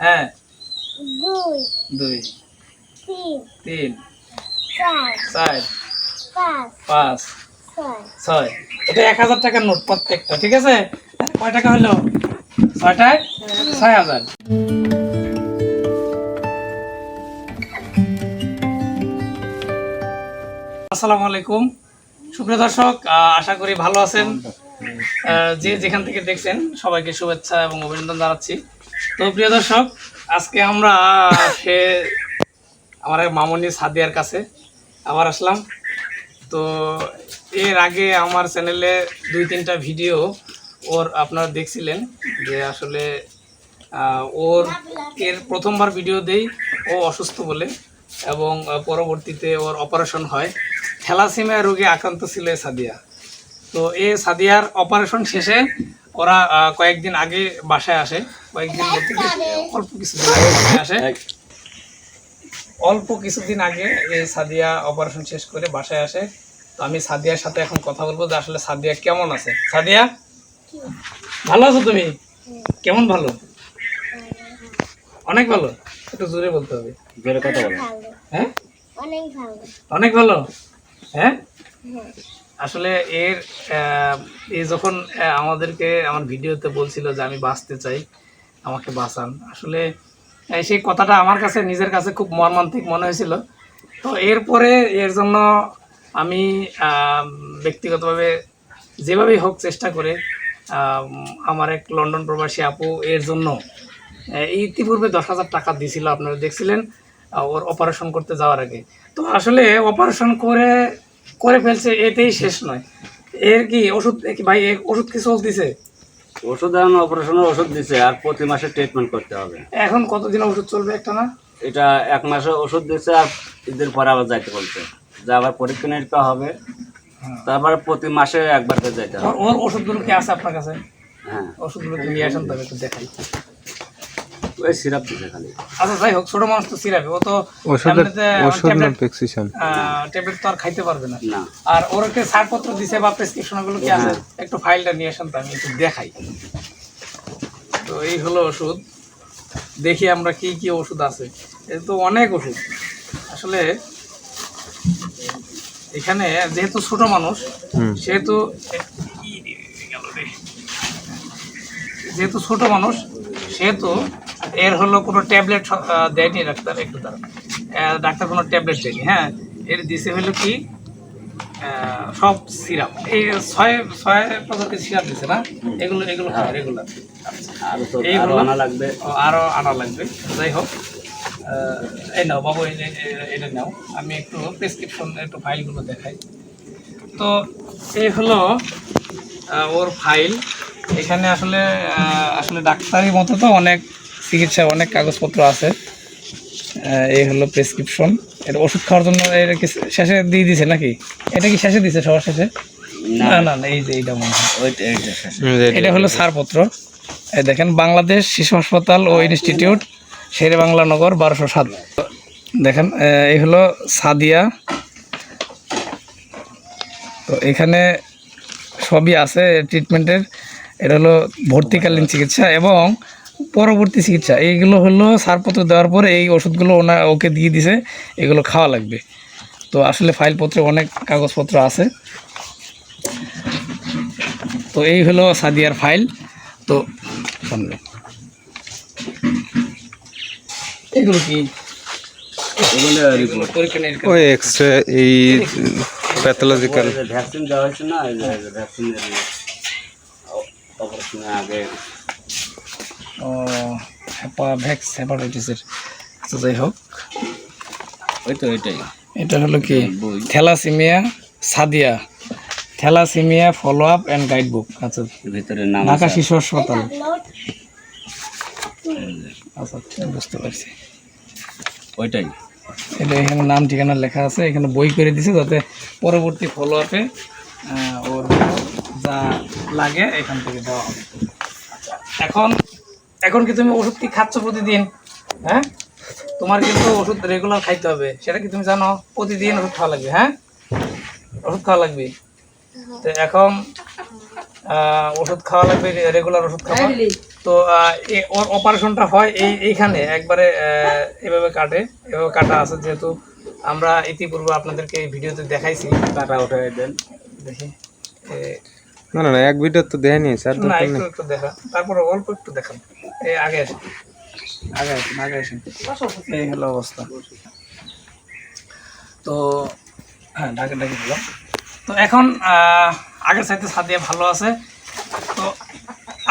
হ্যাঁ। দুই দুই তিন তিন চার চার পাঁচ পাঁচ ছয়। ছয়। এটা এক হাজার টাকার নোট প্রত্যেকটা ঠিক আছে? কয় টাকা হলো? ছয়টায়? ছয় হাজার। আসসালামু আলাইকুম। সুপ্রিয় দর্শক আহ, আশা করি ভালো আছেন। যে যেখান থেকে দেখছেন, সবাইকে শুভেচ্ছা এবং অভিনন্দন জানাচ্ছি। তো প্রিয় দর্শক, আজকে আমরা সে আমার এক মামনি সাদিয়ার কাছে আবার আসলাম। তো এর আগে আমার চ্যানেলে দুই তিনটা ভিডিও ওর আপনারা দেখছিলেন যে আসলে ওর এর প্রথমবার ভিডিও দেই, ও অসুস্থ বলে এবং পরবর্তীতে ওর অপারেশন হয়। থ্যালাসিমিয়া রোগে আক্রান্ত ছিল সাদিয়া। তো এ সাদিয়ার অপারেশন শেষে ওরা কয়েকদিন আগে বাসায় আসে। কয়েকদিন বলতে অল্প কিছুদিন আগে বাসায় আসে। অল্প কিছুদিন আগে এই সাদিয়া অপারেশন শেষ করে বাসায় আসে। তো আমি সাদিয়ার সাথে এখন কথা বলব যে আসলে সাদিয়া কেমন আছে। সাদিয়া? ভালো আছো তুমি? কেমন ভালো? অনেক ভালো। একটু জোরে বলতে হবে। জোরে কথা বলো। হ্যাঁ? অনেক ভালো। অনেক ভালো? হ্যাঁ? হ্যাঁ। আসলে এর এ যখন আমাদেরকে আমার ভিডিওতে বলছিল যে আমি বাঁচতে চাই, আমাকে বাঁচান। আসলে সেই কথাটা আমার কাছে, নিজের কাছে খুব মর্মান্তিক মনে হয়েছিল। তো এরপরে এর জন্য আমি ব্যক্তিগতভাবে যেভাবেই হোক চেষ্টা করে আমার এক লন্ডন প্রবাসী আপু এর জন্য ইতিপূর্বে দশ হাজার টাকা দিয়েছিল, আপনারা দেখছিলেন ওর অপারেশন করতে যাওয়ার আগে। তো আসলে অপারেশন করে করে ফেলছে এতেই শেষ নয়। এর কি ওষুধ কি ভাই ওষুধ কি চলতেছে? ওষুধ এখন অপারেশনের ওষুধ দিছে আর প্রতি মাসে ট্রিটমেন্ট করতে হবে। এখন কতদিন ওষুধ চলবে একটা না? এটা এক মাসে ওষুধ দিছে আর ঈদের পরে আবার যাইতে বলছে। যা আবার পরীক্ষা নিরীক্ষা হবে তারপরে প্রতি মাসে একবার করে যাইতে হবে। ওর- ওর ওষুধগুলো কি আছে আপনার কাছে? হ্যাঁ। ওষুধগুলো নিয়ে আসেন তবে একটু দেখাই। সিরাপ দিছে খালি। আচ্ছা যাই হোক ছোট মানুষ তো সিরাপে ও তো ওষুধের এমনিতে ওষুধ না প্রেসক্রিপশন। ট্যাবলেট তো আর খাইতে পারবে না। না। আর ওর কে ছাড়পত্র দিছে বা প্রেসক্রিপশনগুলো কি আছে? একটু ফাইলটা নিয়ে আসেন তো আমি একটু দেখাই। তো এই হলো ওষুধ। দেখি আমরা কি কি ওষুধ আছে। এ তো অনেক ওষুধ। আসলে এখানে যেহেতু ছোট মানুষ সেহেতু যেহেতু ছোট মানুষ সেহেতু এর হলো কোনো ট্যাবলেট দেয়নি ডাক্তার একটু তার ডাক্তার কোনো ট্যাবলেট দেয়নি হ্যাঁ। এর দিছে হলো কি সব সিরাপ। এই ছয় ছয় প্রজাতির সিরাপ দিছে না? এগুলো এগুলো খায় রেগুলার আরও তো এইগুলো? আনা লাগবে? আরও আনা লাগবে। যাই হোক আহ, এই নাও বাবু এই এটা নাও। আমি একটু প্রেসক্রিপশন একটু ফাইলগুলো দেখাই। তো এই হলো ওর ফাইল এখানে আসলে আসলে ডাক্তারি মতো তো অনেক চিকিৎসা অনেক কাগজপত্র আছে। এই হলো প্রেসক্রিপশন এটা ওষুধ খাওয়ার জন্য এটা কি শেষে দিয়ে দিছে নাকি? এটা কি শেষে দিছে সবার শেষে? না। না না এই যে এইটা মনে হয়। ওইটা এইটা শেষ। এটা হলো ছাড়পত্র। এই দেখেন বাংলাদেশ শিশু হাসপাতাল ও ইনস্টিটিউট শেরে বাংলা নগর বারোশো সাত। দেখেন এই হলো সাদিয়া। তো এখানে সবই আছে ট্রিটমেন্টের এটা হলো ভর্তিকালীন চিকিৎসা এবং পরবর্তী চিকিৎসা। এইগুলো হলো ছাড়পত্র দেওয়ার পরে এই ওষুধগুলো ওনা ওকে দিয়ে দিছে এগুলো খাওয়া লাগবে। তো আসলে ফাইলপত্রে অনেক কাগজপত্র আছে। তো এই হলো সাদিয়ার ফাইল। তো সামনে। এগুলো কি? ওই এক্সরে এই প্যাথোলজিক্যাল ভ্যাকসিন দেওয়া হয়েছে না? ভ্যাকসিনের অপারেশনের আগে হ্যাপা ভ্যাক্স হ্যাপাটাইটিসের তো যাই হোক। ওই তো ওইটাই। এটা হলো কি? Thalassemia Sadia. Thalassemia follow up and guide book আচ্ছা ভিতরে নাম ঢাকা শিশু হাসপাতাল। আচ্ছা ঠিক বুঝতে পারছি। ওইটাই। এটা এখানে নাম ঠিকানা লেখা আছে। এখানে বই করে দিছে যাতে পরবর্তী ফলো আপে ওর যা লাগে এখান থেকে দেওয়া হবে। আচ্ছা এখন এখন কি তুমি ওষুধ কি খাচ্ছ প্রতিদিন? হ্যাঁ? তোমার কিন্তু ওষুধ রেগুলার খাইতে হবে। সেটা কি তুমি জানো? প্রতিদিন ওষুধ খাওয়া লাগবে হ্যাঁ? ওষুধ খাওয়া লাগবে। তো এখন ওষুধ খাওয়া লাগবে রেগুলার ওষুধ খাওয়া। তো আহ, ওর অপারেশনটা হয় এই এইখানে। একবারে আহ, এভাবে কাটে। এভাবে কাটা আছে যেহেতু আমরা ইতিপূর্বে আপনাদেরকে এই ভিডিওতে দেখাইছি। কাটা উঠে দেন। দেখি। না না এক ভিডিও তো দেয়নি স্যার না একটু একটু দেখা তারপরে অল্প একটু দেখান। এই আগে আসেন। আগে আসেন আগে আসেন। এই হলো অবস্থা। তো হ্যাঁ ডাকে ডাকে দিলাম। তো এখন আগের সাথে সাদিয়া ভালো আছে। তো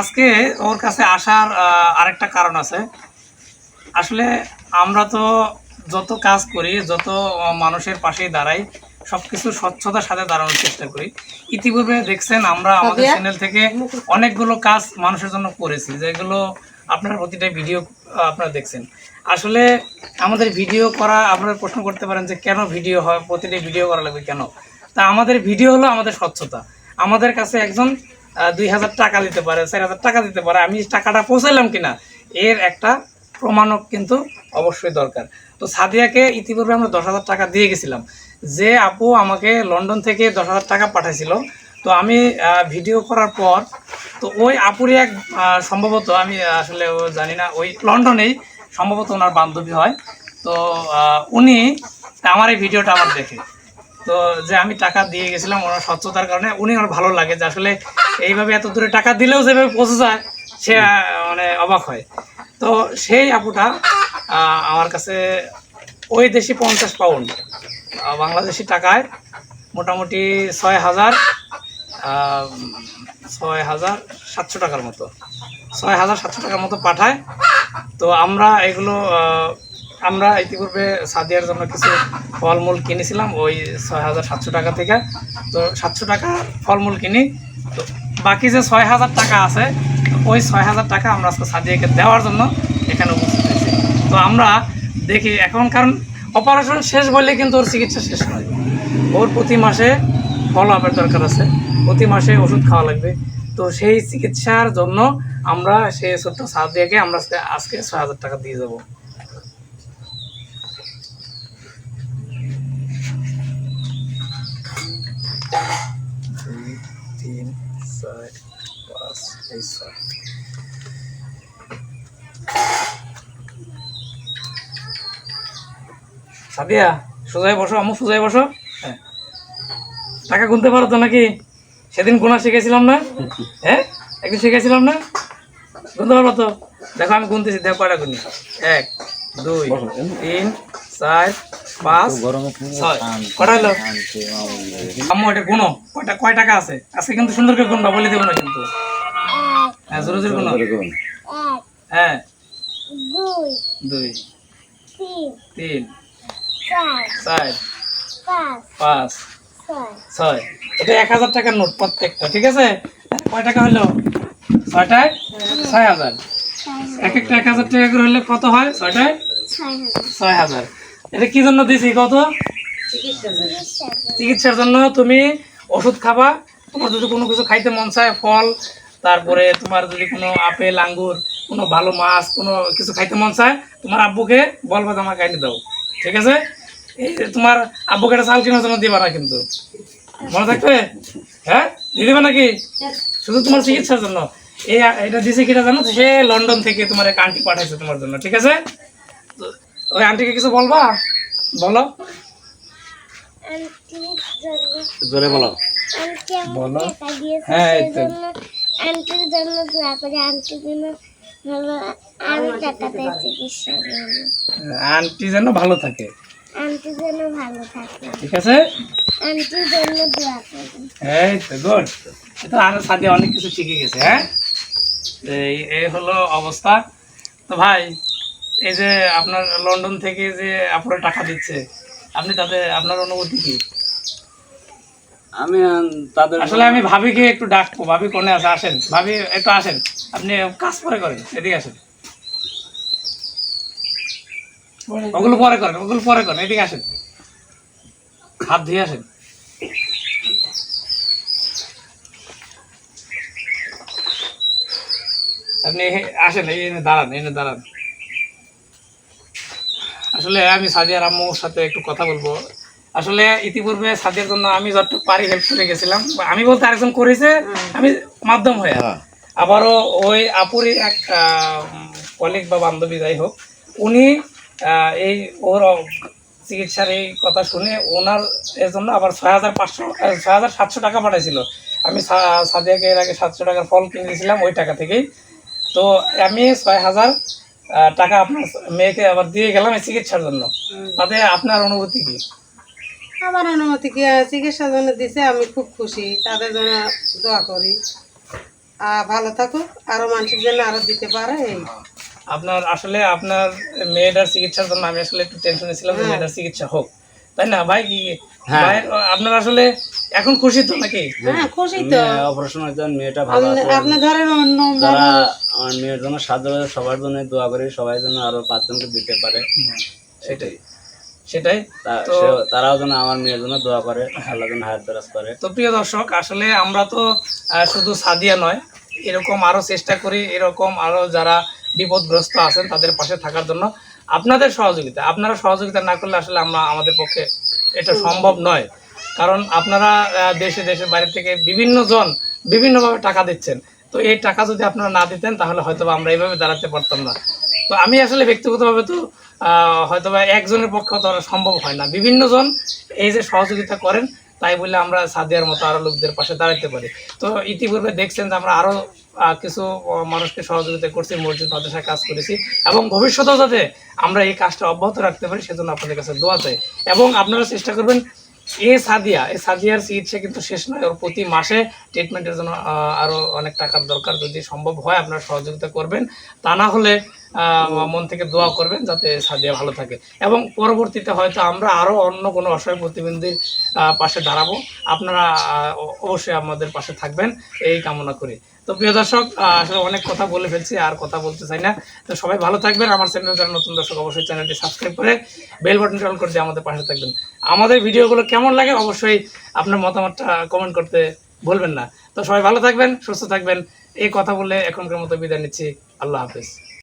আজকে ওর কাছে আসার আরেকটা কারণ আছে। আসলে আমরা তো যত কাজ করি যত মানুষের পাশেই দাঁড়াই সবকিছু স্বচ্ছতার সাথে দাঁড়ানোর চেষ্টা করি। ইতিপূর্বে দেখছেন আমরা আমাদের চ্যানেল থেকে অনেকগুলো কাজ মানুষের জন্য করেছি যেগুলো আপনার প্রতিটা ভিডিও আপনারা দেখছেন। আসলে আমাদের ভিডিও করা আপনারা প্রশ্ন করতে পারেন যে কেন ভিডিও হয় প্রতিটা ভিডিও করা লাগবে কেন? তা আমাদের ভিডিও হলো আমাদের স্বচ্ছতা। আমাদের কাছে একজন দুই হাজার টাকা দিতে পারে চার হাজার টাকা দিতে পারে আমি টাকাটা পৌঁছাইলাম কিনা এর একটা প্রমাণক কিন্তু অবশ্যই দরকার। তো সাদিয়াকে ইতিপূর্বে আমরা দশ হাজার টাকা দিয়ে গেছিলাম। যে আপু আমাকে লন্ডন থেকে দশ হাজার টাকা পাঠাইছিল। তো আমি ভিডিও করার পর, তো ওই আপুরই এক সম্ভবত আমি আসলে জানি না, ওই লন্ডনেই সম্ভবত ওনার বান্ধবী হয়। তো উনি আমার এই ভিডিওটা আমার দেখে। তো যে আমি টাকা দিয়ে গেছিলাম ওনার স্বচ্ছতার কারণে, উনি আমার ভালো লাগে যে আসলে এইভাবে এত দূরে টাকা দিলেও যেভাবে পৌঁছে যায়, সে মানে অবাক হয়। তো সেই আপুটা আমার কাছে ওই দেশি পঞ্চাশ পাউন্ড বাংলাদেশি টাকায় মোটামুটি ছয় হাজার ছয় হাজার সাতশো টাকার মতো। ছয় হাজার সাতশো টাকার মতো পাঠায়। তো আমরা এগুলো আমরা ইতিপূর্বে সাদিয়ার জন্য কিছু ফলমূল কিনেছিলাম, ওই ছয় হাজার সাতশো টাকা থেকে। তো সাতশো টাকা ফলমূল কিনি। তো বাকি যে ছয় হাজার টাকা আছে, ওই ছয় হাজার টাকা আমরা আজকে সাদিয়াকে দেওয়ার জন্য এখানে উপস্থিত হয়েছি। তো আমরা দেখি এখন কারণ অপারেশন শেষ বললে কিন্তু ওর চিকিৎসা শেষ নয় ওর প্রতি মাসে ফলো আপের দরকার আছে। প্রতি মাসে ওষুধ খাওয়া লাগবে। তো সেই চিকিৎসার জন্য আমরা সেই ছোট্ট সাদিয়াকে আমরা আজকে আজকে ছয় হাজার টাকা দিয়ে যাব তিন, চার, পাঁচ ছয়। সাদিয়া সোজায় বসো আমু সোজায় বসো। হ্যাঁ টাকা গুনতে পারো তো নাকি? সেদিন গোনা শিখেছিলাম না? হ্যাঁ? একদিন শিখেছিলাম না? গুনতে পারব তো? দেখো আমি গুনতেছি দেখো কয়টা গুনি? এক দুই তিন চার পাঁচ ছয়। কটা হলো? আম্মু এটা গুনো। কয়টা কয় টাকা আছে? আজকে কিন্তু সুন্দর করে গুনবা বলে দেবো না কিন্তু। হ্যাঁ জোরে জোরে গুনো। হ্যাঁ। দুই দুই তিন। তিন। চার পাঁচ। ছয়। এটা এক হাজার টাকার নোট প্রত্যেকটা ঠিক আছে? কয় টাকা হলো? ছয়টায়? ছয় হাজার। এক একটা এক হাজার টাকা করে হলে কত হয়? ছয়টায়? ছয় হাজার। এটা কি জন্য দিছি কত? চিকিৎসার জন্য। তুমি ওষুধ খাবা তোমার যদি কোনো কিছু খাইতে মন চায় ফল তারপরে তোমার যদি কোনো আপেল আঙ্গুর কোনো ভালো মাছ কোনো কিছু খাইতে মন চায় তোমার আব্বুকে বলবা আমার খাইতে দাও ঠিক আছে? তোমার আব্বুকে একটা চাল কেনার জন্য দিবা না কিন্তু। মনে থাকবে? হ্যাঁ? দিয়ে দিবে নাকি? শুধু তোমার চিকিৎসার জন্য। এই এটা দিছে কিটা জানো? সে লন্ডন থেকে তোমার এক আন্টি পাঠাইছে তোমার জন্য ঠিক আছে? ওই আন্টিকে কিছু বলবা? বলো। জোরে বলো। বলো। হ্যাঁ, আন্টির দোয়া করে জন্য আন্টি যেন ভালো থাকে। আন্টি যেন ভালো থাকে। ঠিক আছে? আন্টির জন্য দোয়া করি। এই তো গুড এটা আর সাথে অনেক কিছু শিখে গেছে হ্যাঁ? এই এই হলো অবস্থা। তো ভাই এই যে আপনার লন্ডন থেকে যে আপনারা টাকা দিচ্ছে আপনি তাতে আপনার অনুভূতি কি? আমি তাদের আসলে আমি ভাবিকে একটু ডাকবো ভাবি কোনে আছে আসেন। ভাবি একটু আসেন। আপনি কাজ পরে করেন এদিকে আসেন। ওগুলো পরে করেন ওগুলো পরে করেন এদিকে আসেন। হাত ধুয়ে আসেন। আপনি আসেন এই এনে দাঁড়ান এনে দাঁড়ান। আসলে আমি সাদিয়ার আম্মুর সাথে একটু কথা বলব। আসলে ইতিপূর্বে সাদিয়ার জন্য আমি যতটুকু পারি হেল্প করে গেছিলাম আমি বলতে আরেকজন করেছে আমি মাধ্যম হয়ে। আবারও ওই আপুরই এক কলিগ বা বান্ধবী যাই হোক উনি এই ওর চিকিৎসার এই কথা শুনে ওনার এর জন্য আবার ছয় হাজার পাঁচশো ছয় হাজার সাতশো টাকা পাঠাইছিল। আমি সাদিয়াকে এর আগে সাতশো টাকার ফল কিনে দিয়েছিলাম ওই টাকা থেকেই। তো আমি ছয় হাজার টাকা আপনার মেয়েকে আবার দিয়ে গেলাম এই চিকিৎসার জন্য। তাতে আপনার অনুভূতি কি? আমার অনুমতি কি চিকিৎসার জন্য দিছে আমি খুব খুশি। তাদের জন্য দোয়া করি। আর ভালো থাকুক আরও মানুষের জন্য আরও দিতে পারে এই। আপনার আসলে আপনার মেয়েটার চিকিৎসার জন্য আমি আসলে একটু টেনশনে ছিলাম যে মেয়েটার চিকিৎসা হোক। তাই না ভাই? কি আপনার আসলে এখন খুশি তো নাকি? হ্যাঁ খুশি তো। অপারেশনের জন্য মেয়েটা ভালো আছে। আপনি- আপনি ধরেন অন্য যারা আমার মেয়ের জন্য সবার জন্য দোয়া করি সবাই যেন আরও পাঁচজনকে দিতে পারে। সেটাই। সেটাই। তা- তারাও যেন আমার মেয়ের জন্য দোয়া করে আল্লাহ যেন হায়াত করে। তো প্রিয় দর্শক আসলে আমরা তো আহ, শুধু সাদিয়া নয় এরকম আরও চেষ্টা করি, এরকম আরও যারা বিপদগ্রস্ত আছেন তাদের পাশে থাকার জন্য। আপনাদের সহযোগিতা, আপনারা সহযোগিতা না করলে আসলে আমরা আমাদের পক্ষে এটা সম্ভব নয়। কারণ আপনারা দেশে, দেশের বাইরে থেকে বিভিন্ন জন বিভিন্নভাবে টাকা দিচ্ছেন। তো এই টাকা যদি আপনারা না দিতেন তাহলে হয়তো আমরা এইভাবে দাঁড়াতে পারতাম না। তো আমি আসলে ব্যক্তিগতভাবে তো হয়তো বা একজনের পক্ষে তো সম্ভব হয় না। বিভিন্ন জন এই যে সহযোগিতা করেন তাই বলে আমরা সাদিয়ার মতো আরও লোকদের পাশে দাঁড়াতে পারি। তো ইতিপূর্বে দেখছেন যে আমরা আরও কিছু মানুষকে সহযোগিতা করছি মসজিদ মাদ্রাসায় কাজ করেছি এবং ভবিষ্যতেও যাতে আমরা এই কাজটা অব্যাহত রাখতে পারি সেজন্য আপনাদের কাছে দোয়া চাই। এবং আপনারা চেষ্টা করবেন এ সাদিয়া এই সাদিয়ার চিকিৎসা কিন্তু শেষ নয় ওর প্রতি মাসে ট্রিটমেন্টের জন্য আহ, আরও অনেক টাকার দরকার যদি সম্ভব হয় আপনারা সহযোগিতা করবেন। তা না হলে মন থেকে দোয়া করবেন যাতে সাদিয়া ভালো থাকে। এবং পরবর্তীতে হয়তো আমরা আরও অন্য কোনো অসহায় প্রতিবন্ধীর পাশে দাঁড়াবো। আপনারা অবশ্যই আমাদের পাশে থাকবেন। এই কামনা করি। তো প্রিয় দর্শক আসলে অনেক কথা বলে ফেলছি, আর কথা বলতে চাই না। তো সবাই ভালো থাকবেন। আমার চ্যানেল যারা নতুন দর্শক, অবশ্যই চ্যানেলটি সাবস্ক্রাইব করে বেল বাটনটি অন করে দিয়ে আমাদের পাশে থাকবেন। আমাদের ভিডিওগুলো কেমন লাগে অবশ্যই আপনার মতামতটা কমেন্ট করতে ভুলবেন না। তো সবাই ভালো থাকবেন, সুস্থ থাকবেন। এই কথা বলে এখনকার মতো বিদায় নিচ্ছি। আল্লাহ হাফেজ।